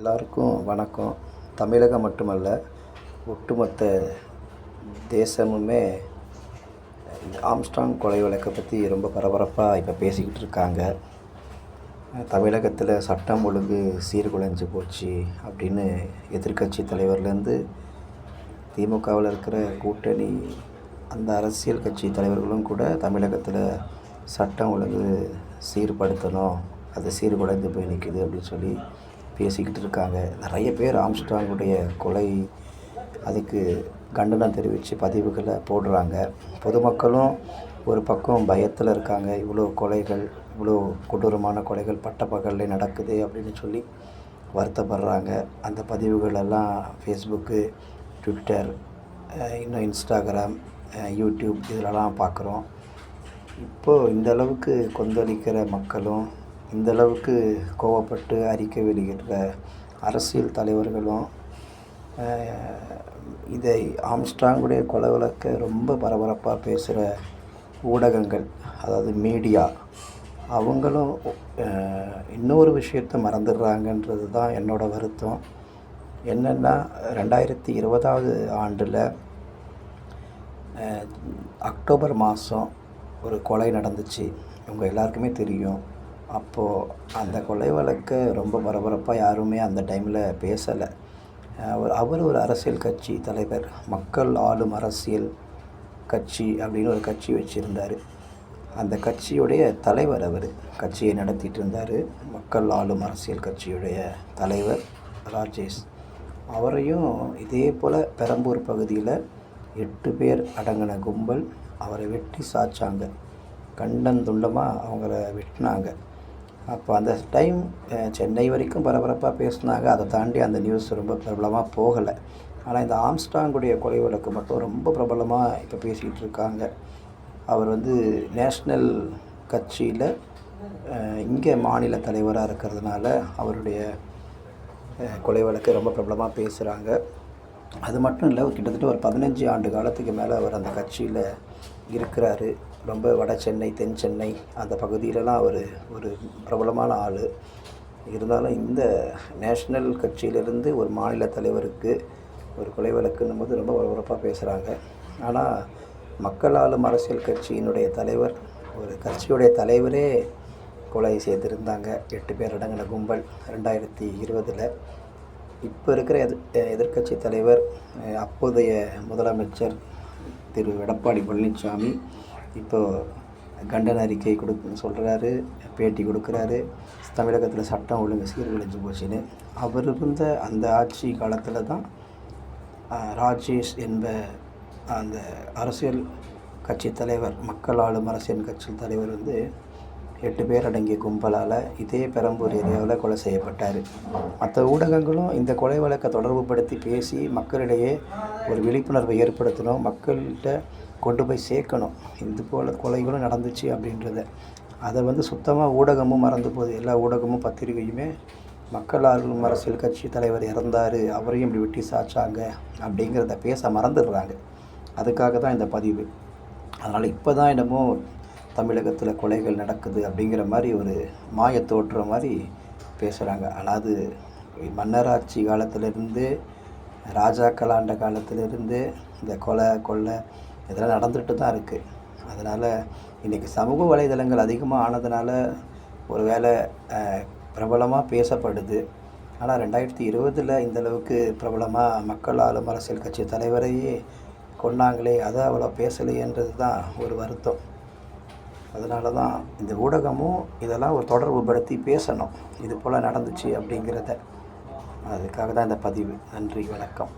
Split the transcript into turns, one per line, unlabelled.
எல்லாருக்கும் வணக்கம். தமிழகம் மட்டுமல்ல ஒட்டுமொத்த தேசமுமே ஆம்ஸ்டாங் கொலை வழக்கை பற்றி ரொம்ப பரபரப்பாக இப்போ பேசிக்கிட்டு இருக்காங்க. தமிழகத்தில் சட்டம் ஒழுங்கு சீர்குலைஞ்சு போச்சு அப்படின்னு எதிர்க்கட்சி தலைவர்லேருந்து திமுகவில் இருக்கிற கூட்டணி அந்த அரசியல் கட்சி தலைவர்களும் கூட தமிழகத்தில் சட்டம் ஒழுங்கு சீர்படுத்தணும் அது சீர்குலைந்து போய் நிற்குது அப்படின்னு சொல்லி பேசிக்கிட்டு இருக்காங்க. நிறைய பேர் ஆம்ஸ்ட்ராங்குடைய கொலை அதுக்கு கண்டனம் தெரிவித்து பதிவுகளை போடுறாங்க. பொதுமக்களும் ஒரு பக்கம் பயத்தில் இருக்காங்க. இவ்வளோ கொலைகள் இவ்வளோ கொடூரமான கொலைகள் பட்டப்பகல்ல நடக்குது அப்படின்னு சொல்லி வருத்தப்படுறாங்க. அந்த பதிவுகளெல்லாம் ஃபேஸ்புக்கு ட்விட்டர் இன்னும் இன்ஸ்டாகிராம் யூடியூப் இதிலலாம் பார்க்குறோம் இப்போது இந்த அளவுக்கு கொந்தளிக்கிற மக்களும் இந்த அளவுக்கு கோவப்பட்டு அறிக்கை வெளியிடுற அரசியல் தலைவர்களும் இதை ஆம்ஸ்ட்ராங்குடைய கொலை வழக்க ரொம்ப பரபரப்பாக பேசுகிற ஊடகங்கள் அதாவது மீடியா அவங்களும் இன்னொரு விஷயத்தை மறந்துடுறாங்கன்றது தான் என்னோட வருத்தம். என்னென்னா ரெண்டாயிரத்தி இருபதாவது ஆண்டில் அக்டோபர் மாதம் ஒரு கொலை நடந்துச்சு. இவங்க எல்லாருக்குமே தெரியும். அப்போது அந்த கொலை வழக்கை ரொம்ப பரபரப்பாக யாருமே அந்த டைமில் பேசலை. அவர் அவர் ஒரு அரசியல் கட்சி தலைவர். மக்கள் ஆளும் அரசியல் கட்சி அப்படின்னு ஒரு கட்சி வச்சுருந்தார். அந்த கட்சியுடைய தலைவர் அவர். கட்சியை நடத்திட்டு இருந்தார். மக்கள் ஆளும் அரசியல் கட்சியுடைய தலைவர் ராஜேஷ். அவரையும் இதே போல் பெரம்பூர் பகுதியில் எட்டு பேர் அடங்கின கும்பல் அவரை வெட்டி சாய்ச்சாங்க கண்டன் துண்டமாக அவங்கள வெட்டினாங்க. அப்போ அந்த டைம் சென்னை வரைக்கும் பரபரப்பாக பேசுனாங்க. அதை தாண்டி அந்த நியூஸ் ரொம்ப பிரபலமாக போகலை. ஆனால் இந்த ஆம்ஸ்டாங்குடைய கொலை வழக்கு மட்டும் ரொம்ப பிரபலமாக இப்போ பேசிகிட்டு இருக்காங்க. அவர் வந்து நேஷ்னல் கட்சியில் இங்கே மாநில தலைவராக இருக்கிறதுனால அவருடைய கொலை வழக்கு ரொம்ப பிரபலமாக பேசுகிறாங்க அது மட்டும் இல்லை கிட்டத்தட்ட ஒரு பதினஞ்சு ஆண்டு காலத்துக்கு மேலே அவர் அந்த கட்சியில் இருக்கிறாரு. ரொம்ப வட சென்னை தென் சென்னை அந்த பகுதியிலலாம் அவர் ஒரு பிரபலமான ஆள். இருந்தாலும் இந்த நேஷ்னல் கட்சியிலிருந்து ஒரு மாநில தலைவருக்கு ஒரு கொலை வழக்குன்னும் போது ரொம்ப பரபரப்பாக பேசுகிறாங்க ஆனால் மக்கள் ஆளும் அரசியல் கட்சியினுடைய தலைவர் ஒரு கட்சியுடைய தலைவரே கொலை செய்திருந்தாங்க. எட்டு பேர் அடங்கின கும்பல் ரெண்டாயிரத்தி இருபதில். இப்போ இருக்கிற எதிர் எதிர்க்கட்சி தலைவர் அப்போதைய முதலமைச்சர் திரு எடப்பாடி பழனிசாமி இப்போ கண்டன அறிக்கை கொடு சொல்கிறாரு பேட்டி கொடுக்குறாரு. தமிழகத்தில் சட்டம் ஒழுங்கு சீர்குலைஞ்சு போச்சுன்னு. அவர் இருந்த அந்த ஆட்சி காலத்தில் தான் ராஜேஷ் என்ப அந்த அரசியல் கட்சி தலைவர் மக்கள் ஆளும் அரசியல் கட்சி தலைவர் வந்து எட்டு பேர் அடங்கிய கும்பலால் இதே பெரம்பூர் ஏரியாவில் கொலை செய்யப்பட்டார். மற்ற ஊடகங்களும் இந்த கொலை வழக்கை தொடர்புபடுத்தி பேசி மக்களிடையே ஒரு விழிப்புணர்வை ஏற்படுத்தணும் மக்கள்கிட்ட கொண்டு போய் சேர்க்கணும். இது போல் கொலைகளும் நடந்துச்சு அப்படின்றத. அதை வந்து சுத்தமாக ஊடகமும் மறந்து போகுது. எல்லா ஊடகமும் பத்திரிகையுமே மக்கள் ஆளும் அரசியல் கட்சி தலைவர் இறந்தார் அவரையும் இப்படி வெட்டி சாச்சாங்க அப்படிங்கிறத பேச மறந்துடுறாங்க. அதுக்காக தான் இந்த பதிவு. அதனால் இப்போ தான் என்னமோ தமிழகத்தில் கொலைகள் நடக்குது அப்படிங்கிற மாதிரி ஒரு மாய தோற்ற மாதிரி பேசுகிறாங்க ஆனால் அது மன்னராட்சி காலத்திலிருந்து ராஜாக்கள் ஆண்ட காலத்திலிருந்து இந்த கொலை கொள்ளை இதெல்லாம் நடந்துட்டு தான் இருக்குது அதனால் இன்றைக்கி சமூக வலைதளங்கள் அதிகமாக ஆனதுனால ஒரு வேலை பிரபலமாக பேசப்படுது. ஆனால் ரெண்டாயிரத்தி இருபதில் இந்தளவுக்கு பிரபலமாக மக்கள் ஆளும் அரசியல் கட்சி தலைவரையே கொன்னாங்களே அதை அவ்வளோ பேசலையன்றது தான் ஒரு வருத்தம். அதனால தான் இந்த ஊடகமும் இதெல்லாம் ஒரு தொடர்பு படுத்தி பேசணும். இது போல் நடந்துச்சு அப்படிங்கிறத. அதுக்காக தான் இந்த பதிவு. நன்றி வணக்கம்.